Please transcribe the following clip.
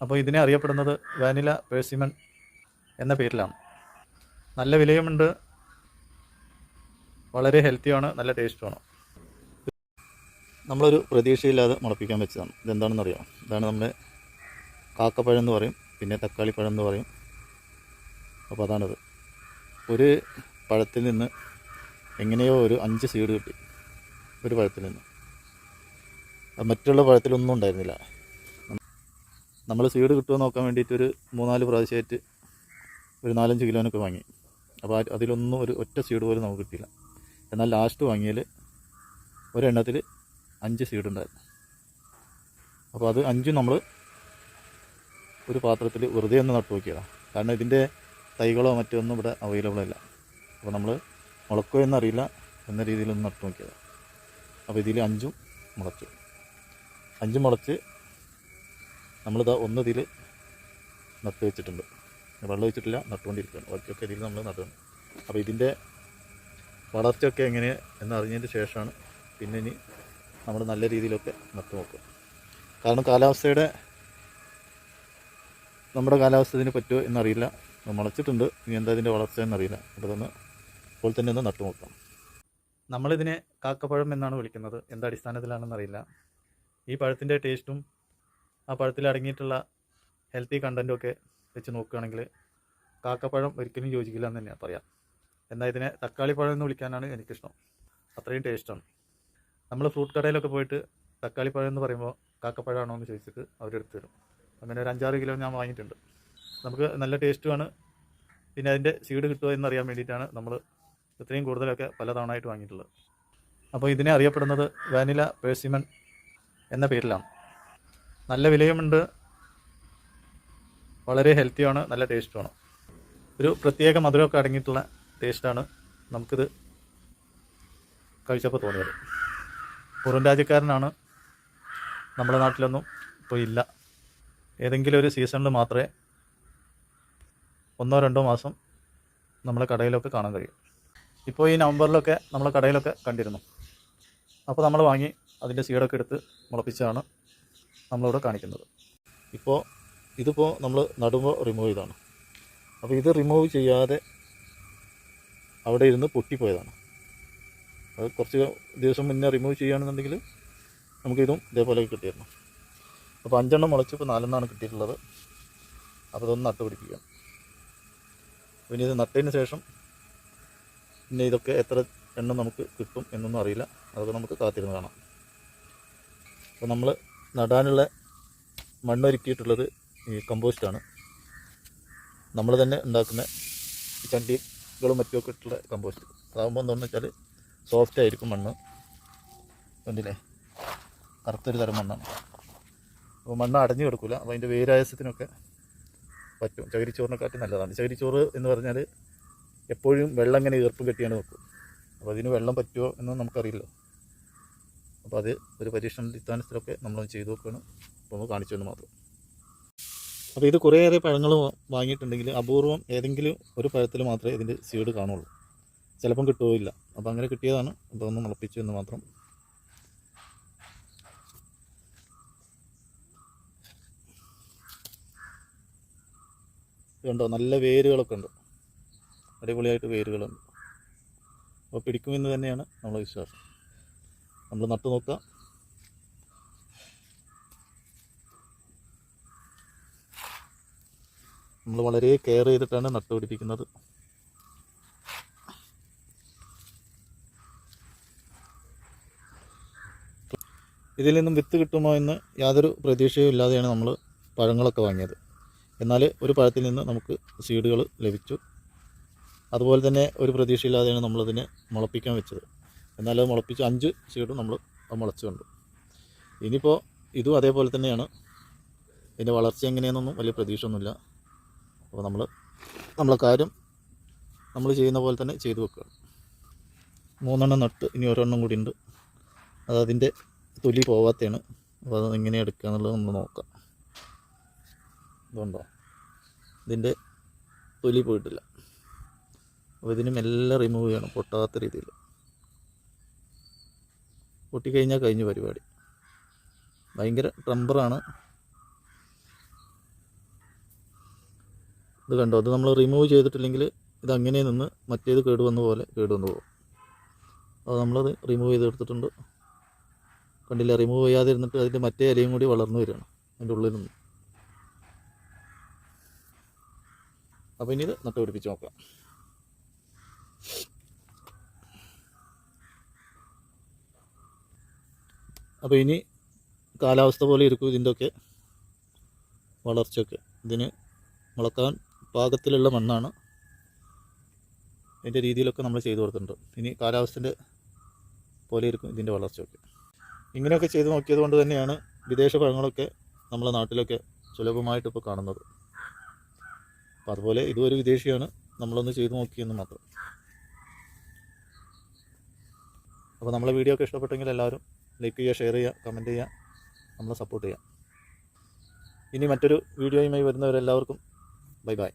അപ്പോൾ ഇതിനെ അറിയപ്പെടുന്നത് വാനില പേഴ്സിമൺ എന്ന പേരിലാണ്. നല്ല വിലയുമുണ്ട്. വളരെ ഹെൽത്തിയാണ് നല്ല ടേസ്റ്റുമാണ് നമ്മളൊരു പ്രതീക്ഷയില്ലാതെ മുളപ്പിക്കാൻ വെച്ചതാണ്. ഇതെന്താണെന്ന് അറിയാം ഇതാണ് നമ്മുടെ കാക്കപ്പഴം എന്ന് പറയും. പിന്നെ തക്കാളിപ്പഴം എന്ന് പറയും. അപ്പോൾ അതാണത്. ഒരു പഴത്തിൽ നിന്ന് എങ്ങനെയോ ഒരു അഞ്ച് സീഡ് കിട്ടി. ഒരു പഴത്തിൽ നിന്ന്. മറ്റുള്ള പഴത്തിലൊന്നും ഉണ്ടായിരുന്നില്ല. നമ്മൾ സീഡ് കിട്ടുമോ നോക്കാൻ വേണ്ടിയിട്ട് ഒരു മൂന്നാൽ പ്രാവശ്യമായിട്ട് ഒരു നാലഞ്ച് കിലോനൊക്കെ വാങ്ങി. അപ്പോൾ അതിലൊന്നും ഒരു ഒറ്റ സീഡ് പോലും നമുക്ക് കിട്ടിയില്ല. എന്നാൽ ലാസ്റ്റ് വാങ്ങിയാൽ ഒരെണ്ണത്തിൽ അഞ്ച് സീഡ് ഉണ്ടായിരുന്നു. അപ്പോൾ അത് അഞ്ചും നമ്മൾ ഒരു പാത്രത്തിൽ വെറുതെ ഒന്ന് നട്ടു നോക്കിയതാണ് കാരണം ഇതിന്റെ തൈകളോ മറ്റോ ഒന്നും ഇവിടെ അവൈലബിൾ അല്ല. അപ്പോൾ നമ്മൾ മുളക്കോ എന്നറിയില്ല എന്ന രീതിയിലൊന്ന് നട്ടു നോക്കിയതാണ് അപ്പോൾ ഇതിൽ അഞ്ചും മുളച്ചു. അഞ്ചും മുളച്ച് നമ്മളിതാ ഒന്നതിൽ നട്ട് വെച്ചിട്ടുണ്ട്. വെള്ളം വെച്ചിട്ടില്ല നട്ടുകൊണ്ടിരിക്കുകയാണ്. ബാക്കിയൊക്കെ ഇതിൽ നമ്മൾ നടുകയാണ് അപ്പോൾ ഇതിന്റെ വളർച്ചയൊക്കെ എങ്ങനെ എന്നറിഞ്ഞതിന് ശേഷമാണ് പിന്നെ ഇനി നമ്മൾ നല്ല രീതിയിലൊക്കെ നട്ടു നോക്കുക. കാരണം കാലാവസ്ഥയുടെ നമ്മുടെ കാലാവസ്ഥ ഇതിന് പറ്റുമോ എന്നറിയില്ല. മുളച്ചിട്ടുണ്ട് ഇനി എന്താ ഇതിന്റെ വളർച്ച എന്നറിയില്ല. അപ്പോൾ തന്നെ ഇപ്പോൾ തന്നെ ഒന്ന് നട്ടു നോക്കാം. നമ്മളിതിനെ കാക്കപ്പഴം എന്നാണ് വിളിക്കുന്നത്. എന്ത് അടിസ്ഥാനത്തിലാണെന്നറിയില്ല. ഈ പഴത്തിന്റെ ടേസ്റ്റും ആ പഴത്തിൽ അടങ്ങിയിട്ടുള്ള ഹെൽത്തി കണ്ടന്റും ഒക്കെ വെച്ച് നോക്കുകയാണെങ്കിൽ കാക്കപ്പഴം ഒരിക്കലും യോജിക്കില്ല എന്ന് തന്നെയാണ് പറയാം. എന്നാൽ ഇതിനെ തക്കാളി പഴം എന്ന് വിളിക്കാനാണ് എനിക്കിഷ്ടം. അത്രയും ടേസ്റ്റാണ് നമ്മൾ ഫ്രൂട്ട് കടയിലൊക്കെ പോയിട്ട് തക്കാളി പഴം എന്ന് പറയുമ്പോൾ കാക്കപ്പഴമാണോ എന്ന് ചോദിച്ചിട്ട് അവരെടുത്ത് തരും. അങ്ങനെ ഒരു അഞ്ചാറ് കിലോ ഞാൻ വാങ്ങിയിട്ടുണ്ട്. നമുക്ക് നല്ല ടേസ്റ്റുമാണ് പിന്നെ അതിന്റെ സീഡ് കിട്ടുമോ എന്നറിയാൻ വേണ്ടിയിട്ടാണ് നമ്മൾ ഇത്രയും കൂടുതലൊക്കെ പല തവണ വാങ്ങിയിട്ടുള്ളത്. അപ്പോൾ ഇതിനെ അറിയപ്പെടുന്നത് വാനില പേഴ്സിമൺ എന്ന പേരിലാണ്. നല്ല വിലയുമുണ്ട്. വളരെ ഹെൽത്തിയാണ് നല്ല ടേസ്റ്റുമാണ് ഒരു പ്രത്യേക മധുരമൊക്കെ അടങ്ങിയിട്ടുള്ള ടേസ്റ്റാണ് നമുക്കിത് കഴിച്ചപ്പോൾ തോന്നിയത്. പുറം രാജ്യക്കാരനാണ് നമ്മുടെ നാട്ടിലൊന്നും ഇപ്പോൾ ഇല്ല. ഏതെങ്കിലും ഒരു സീസണിൽ മാത്രമേ ഒന്നോ രണ്ടോ മാസം നമ്മളെ കടയിലൊക്കെ കാണാൻ കഴിയും. ഇപ്പോൾ ഈ നവംബറിലൊക്കെ നമ്മളെ കടയിലൊക്കെ കണ്ടിരുന്നു. അപ്പോൾ നമ്മൾ വാങ്ങി അതിന്റെ സീഡൊക്കെ എടുത്ത് മുളപ്പിച്ചാണ് നമ്മളിവിടെ കാണിക്കുന്നത്. ഇപ്പോൾ ഇതിപ്പോൾ നമ്മൾ നടുമ്പോൾ റിമൂവ് ചെയ്താണ്. അപ്പോൾ ഇത് റിമൂവ് ചെയ്യാതെ അവിടെ ഇരുന്ന് പൊട്ടിപ്പോയതാണ്. അത് കുറച്ച് ദിവസം മുന്നേ റിമൂവ് ചെയ്യുകയാണെന്നുണ്ടെങ്കിൽ നമുക്കിതും ഇതേപോലെ കിട്ടിയിരുന്നു. അപ്പോൾ അഞ്ചെണ്ണം മുളച്ച് ഇപ്പോൾ നാലെണ്ണമാണ് കിട്ടിയിട്ടുള്ളത്. അപ്പോൾ ഇതൊന്ന് നട്ട് പിടിപ്പിക്കാം. പിന്നെ ഇത് നട്ടതിന് ശേഷം പിന്നെ ഇതൊക്കെ എത്ര എണ്ണം നമുക്ക് കിട്ടും എന്നൊന്നും അറിയില്ല. അതൊക്കെ നമുക്ക് കാത്തിരുന്ന് കാണാം. അപ്പോൾ നമ്മൾ നടാനുള്ള മണ്ണൊരുക്കിയിട്ടുള്ളത് ഈ കമ്പോസ്റ്റാണ്. നമ്മൾ തന്നെ ഉണ്ടാക്കുന്ന ചണ്ടികളും മറ്റുമൊക്കെ ഇട്ടുള്ള കമ്പോസ്റ്റ്. അതാകുമ്പോൾ എന്താണെന്ന് വെച്ചാൽ സോഫ്റ്റ് ആയിരിക്കും മണ്ണ്. കണ്ടില്ലേ കറുത്തൊരു തരം മണ്ണാണ്. അപ്പോൾ മണ്ണ് അടഞ്ഞു കിടക്കില്ല അപ്പോൾ അതിന്റെ വേരായസത്തിനൊക്കെ പറ്റും. ചകിരിച്ചോറിനെക്കാട്ടി നല്ലതാണ്. ചകിരിച്ചോറ് എന്ന് പറഞ്ഞാൽ എപ്പോഴും വെള്ളം ഇങ്ങനെ ഈർപ്പം കെട്ടിയാണ് വെക്കും. അപ്പോൾ അതിന് വെള്ളം പറ്റുമോ എന്ന് നമുക്കറിയില്ല. അപ്പോൾ അത് ഒരു പരീക്ഷണ അടിസ്ഥാനത്തിലൊക്കെ നമ്മളൊന്ന് ചെയ്തു നോക്കുകയാണ്. അപ്പോൾ ഒന്ന് കാണിച്ചു തന്നു മാത്രം. അപ്പോൾ ഇത് കുറേയേറെ പഴങ്ങൾ വാങ്ങിയിട്ടുണ്ടെങ്കിൽ അപൂർവം ഏതെങ്കിലും ഒരു പഴത്തിൽ മാത്രമേ ഇതിന്റെ സീഡ് കാണുള്ളൂ. ചിലപ്പം കിട്ടുകയില്ല അപ്പോൾ അങ്ങനെ കിട്ടിയതാണ്. അപ്പോൾ ഒന്ന് മുളപ്പിച്ചു എന്ന് മാത്രം. ഇതുണ്ടോ? നല്ല വേരുകളൊക്കെ ഉണ്ട്. അടിപൊളിയായിട്ട് വേരുകളുണ്ട്. അപ്പോൾ പിടിക്കുമെന്ന് തന്നെയാണ് നമ്മളെ വിശ്വാസം. നമ്മൾ നട്ടു നോക്കുക. നമ്മൾ വളരെ കെയർ ചെയ്തിട്ടാണ് നട്ടുപിടിപ്പിക്കുന്നത് ഇതിൽ നിന്നും വിത്ത് കിട്ടുമോ എന്ന് യാതൊരു പ്രതീക്ഷയും ഇല്ലാതെയാണ് നമ്മൾ പഴങ്ങളൊക്കെ വാങ്ങിയത്. എന്നാൽ ഒരു പഴത്തിൽ നിന്ന് നമുക്ക് സീഡുകൾ ലഭിച്ചു. അതുപോലെ തന്നെ ഒരു പ്രതീക്ഷയില്ലാതെയാണ് നമ്മളതിനെ മുളപ്പിക്കാൻ വെച്ചത്. എന്നാൽ അത് മുളപ്പിച്ച് അഞ്ച് സീഡും നമ്മൾ മുളച്ച് കണ്ടു. ഇനിയിപ്പോൾ ഇതും അതേപോലെ തന്നെയാണ്. ഇതിന്റെ വളർച്ച എങ്ങനെയാണെന്നൊന്നും വലിയ പ്രതീക്ഷയൊന്നുമില്ല. അപ്പോൾ നമ്മൾ നമ്മളെ കാര്യം നമ്മൾ ചെയ്യുന്ന പോലെ തന്നെ ചെയ്തു വെക്കുക മൂന്നെണ്ണം നട്ട് ഇനി ഒരെണ്ണം കൂടി ഉണ്ട്. അത് തൊലി പോവാത്തതാണ് അപ്പോൾ അത് എങ്ങനെ എടുക്കുക എന്നുള്ളത് നമ്മൾ നോക്കാം. ഇതുണ്ടോ? ഇതിന്റെ തൊലി പോയിട്ടില്ല. അപ്പോൾ ഇതിന് എല്ലാം റിമൂവ് ചെയ്യണം പൊട്ടാത്ത രീതിയിൽ. പൊട്ടിക്കഴിഞ്ഞാൽ കഴിഞ്ഞ പരിപാടി. ഭയങ്കര ട്രംബറാണ്. ഇത് കണ്ടോ? അത് നമ്മൾ റിമൂവ് ചെയ്തിട്ടില്ലെങ്കിൽ ഇത് അങ്ങനെ നിന്ന് മറ്റേത് കേടുവന്ന പോലെ കേടുവന്ന് പോകും. അത് നമ്മളത് റിമൂവ് ചെയ്തെടുത്തിട്ടുണ്ട് കണ്ടില്ല? റിമൂവ് ചെയ്യാതെ ഇരുന്നിട്ട് അതിന്റെ മറ്റേ ഇലയും കൂടി വളർന്നു വരികയാണ് അതിന്റെ ഉള്ളിൽ നിന്ന്. അപ്പോൾ ഇനി ഇത് നട്ടുപിടിപ്പിച്ച് നോക്കാം. അപ്പോൾ ഇനി കാലാവസ്ഥ പോലെ ഇരിക്കും ഇതിന്റെയൊക്കെ വളർച്ചയൊക്കെ. ഇതിന് മുളക്കാൻ പാകത്തിലുള്ള മണ്ണാണ് അതിന്റെ രീതിയിലൊക്കെ നമ്മൾ ചെയ്തു കൊടുത്തിട്ടുണ്ട്. ഇനി കാലാവസ്ഥന്റെ പോലെ ഇരിക്കും ഇതിന്റെ വളർച്ചയൊക്കെ. ഇങ്ങനെയൊക്കെ ചെയ്ത് നോക്കിയത് കൊണ്ട് തന്നെയാണ് വിദേശ പഴങ്ങളൊക്കെ നമ്മളെ നാട്ടിലൊക്കെ സുലഭമായിട്ട് ഇപ്പോൾ കാണുന്നത്. അപ്പോൾ അതുപോലെ ഇതും ഒരു വിദേശിയാണ് നമ്മളൊന്ന് ചെയ്തു നോക്കിയെന്ന് മാത്രം. അപ്പോൾ നമ്മളെ വീഡിയോ ഒക്കെ ഇഷ്ടപ്പെട്ടെങ്കിൽ എല്ലാവരും ലൈക്ക് ചെയ്യുക ഷെയർ ചെയ്യുക കമന്റ് ചെയ്യുക നമ്മളെ സപ്പോർട്ട് ചെയ്യുക. ഇനി മറ്റൊരു വീഡിയോയുമായി വരുന്നവരെല്ലാവർക്കും ബൈ ബൈ